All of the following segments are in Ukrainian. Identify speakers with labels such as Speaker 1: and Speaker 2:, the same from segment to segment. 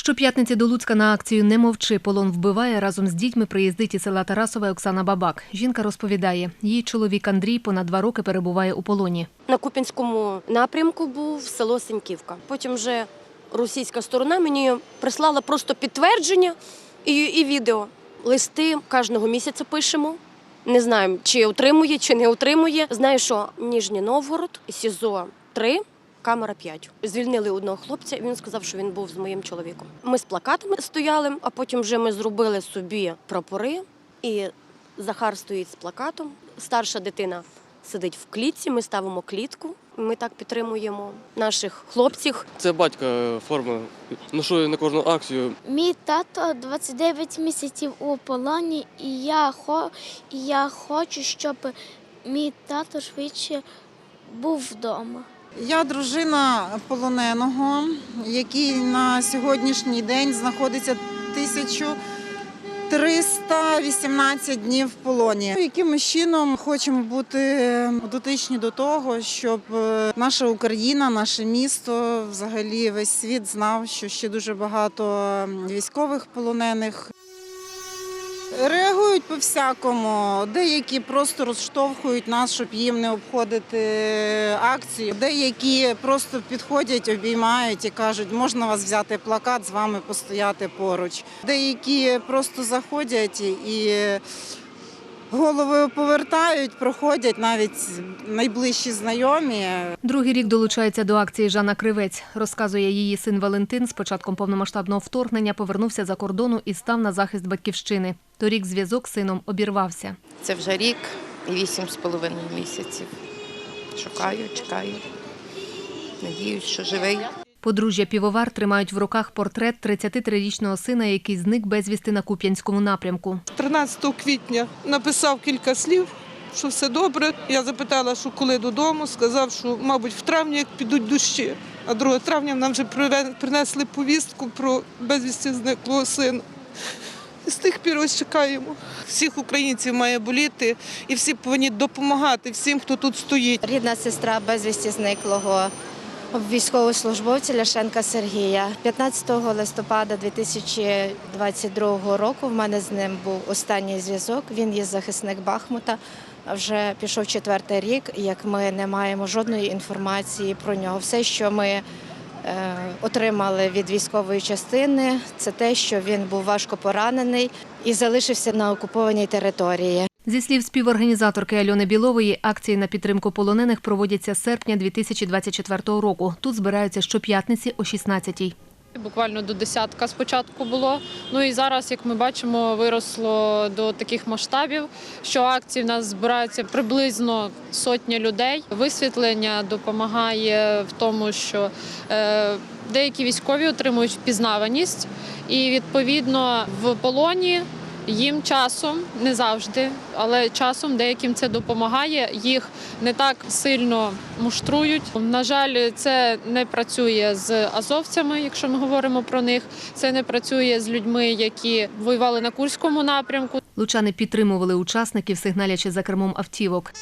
Speaker 1: Щоп'ятниці до Луцька на акцію Не мовчи, полон вбиває. Разом з дітьми приїздить із села Тарасове Оксана Бабак. Жінка розповідає, її чоловік Андрій понад два роки перебуває у полоні.
Speaker 2: На Купінському напрямку був село Сеньківка. Потім вже російська сторона мені прислала просто підтвердження і, і відео. Листи кожного місяця пишемо. Не знаємо, чи отримує, чи не отримує. Знаю, що Ніжній Новгород, СІЗО 3, камера 5. Звільнили одного хлопця, і він сказав, що він був з моїм чоловіком. Ми з плакатами стояли, а потім вже ми зробили собі прапори. І Захар стоїть з плакатом. Старша дитина сидить в клітці, ми ставимо клітку. Ми так підтримуємо наших хлопців.
Speaker 3: Це батька форма. Ношу на кожну акцію.
Speaker 4: Мій тато 29 місяців у полоні, і я, хо, і я хочу, щоб мій тато швидше був вдома.
Speaker 5: Я дружина полоненого, який на сьогоднішній день знаходиться 1318 днів в полоні. Якимось чином хочемо бути дотичні до того, щоб е, наша Україна, наше місто, взагалі весь світ знав, що ще дуже багато військових полонених. Реагують по-всякому. Деякі просто розштовхують нас, щоб їм не обходити акцію. Деякі просто підходять, обіймають і кажуть, можна вас взяти плакат, з вами постояти поруч. Деякі просто заходять і голови повертають, проходять навіть найближчі знайомі.
Speaker 1: Другий рік долучається до акції Жанна Кривець. Розказує її син Валентин. З початком повномасштабного вторгнення повернувся за кордону і став на захист батьківщини. Торік зв'язок з сином обірвався.
Speaker 6: Це вже рік і вісім з половиною місяців. Шукаю, чекаю. Надіюсь, що живий.
Speaker 1: Подружжя півовар тримають в руках портрет 33-річного сина, який зник безвісти на Куп'янському напрямку.
Speaker 7: 13 квітня написав кілька слів, що все добре. Я запитала, що коли додому, сказав, що, мабуть, в травні як підуть дощі. А 2 травня нам вже принесли повістку про безвісті зниклого сина. І з тих пір ось чекаємо. Всіх українців має боліти, і всі повинні допомагати всім, хто тут стоїть.
Speaker 8: Рідна сестра безвісті зниклого військовослужбовця Ляшенка Сергія. 15 листопада 2022 року в мене з ним був останній зв'язок. Він є захисник Бахмута. Вже пішов четвертий рік, як ми не маємо жодної інформації про нього. Все, що ми е, отримали від військової частини, це те, що він був важко поранений і залишився на окупованій території.
Speaker 1: Зі слів співорганізаторки Альони Білової, акції на підтримку полонених проводяться з серпня 2024 року. Тут збираються щоп'ятниці о 16-й.
Speaker 9: Буквально до десятка спочатку було. Ну і зараз, як ми бачимо, виросло до таких масштабів, що акції в нас збираються приблизно сотня людей. Висвітлення допомагає в тому, що е, деякі військові отримують впізнаваність, і відповідно в полоні. Їм часом не завжди, але часом деяким це допомагає. Їх не так сильно муштрують. На жаль, це не працює з азовцями, якщо ми говоримо про них. Це не працює з людьми, які воювали на Курському напрямку.
Speaker 1: Лучани підтримували учасників, сигналячи за кермом автівок.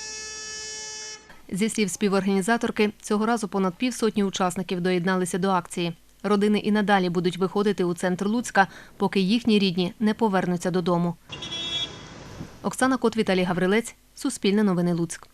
Speaker 1: Зі слів співорганізаторки, цього разу понад півсотні учасників доєдналися до акції. Родини і надалі будуть виходити у центр Луцька, поки їхні рідні не повернуться додому. Оксана Кот, Віталій Гаврилець, Суспільне новини Луцьк.